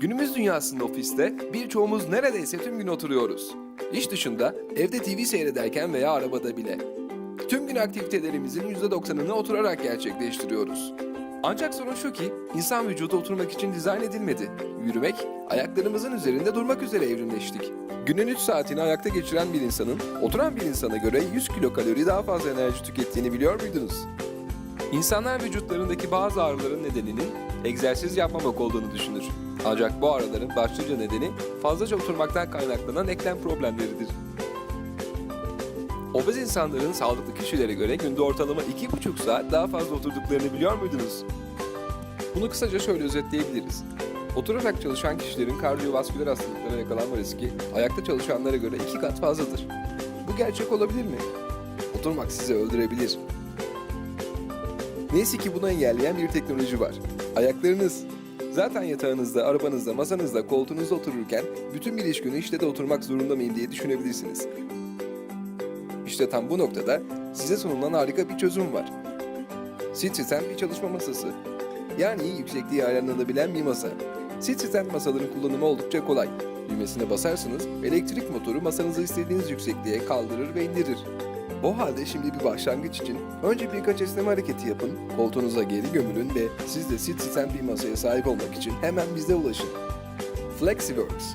Günümüz dünyasında ofiste birçoğumuz neredeyse tüm gün oturuyoruz. İş dışında evde TV seyrederken veya arabada bile. Tüm gün aktivitelerimizin %90'ını oturarak gerçekleştiriyoruz. Ancak sorun şu ki insan vücudu oturmak için dizayn edilmedi. Yürümek, ayaklarımızın üzerinde durmak üzere evrimleştik. Günün 3 saatini ayakta geçiren bir insanın oturan bir insana göre 100 kilokalori daha fazla enerji tükettiğini biliyor muydunuz? İnsanlar vücutlarındaki bazı ağrıların nedeninin egzersiz yapmamak olduğunu düşünür. Ancak bu ağrıların başlıca nedeni fazlaca oturmaktan kaynaklanan eklem problemleridir. Obez insanların sağlıklı kişilere göre günde ortalama 2,5 saat daha fazla oturduklarını biliyor muydunuz? Bunu kısaca şöyle özetleyebiliriz. Oturarak çalışan kişilerin kardiyovasküler hastalıklara yakalanma riski ayakta çalışanlara göre iki kat fazladır. Bu gerçek olabilir mi? Oturmak sizi öldürebilir. Neyse ki bunu engelleyen bir teknoloji var. Ayaklarınız. Zaten yatağınızda, arabanızda, masanızda, koltuğunuzda otururken bütün bir iş günü işte de oturmak zorunda mıyım diye düşünebilirsiniz. İşte tam bu noktada size sunulan harika bir çözüm var. Citizen bir çalışma masası. Yani yüksekliği ayarlanabilen bir masa. Citizen masaların kullanımı oldukça kolay. Düğmesine basarsınız, elektrik motoru masanızı istediğiniz yüksekliğe kaldırır ve indirir. O halde şimdi bir başlangıç için önce birkaç esneme hareketi yapın, koltuğunuza geri gömülün ve siz de Citizen bir masaya sahip olmak için hemen bize ulaşın. Flexiworks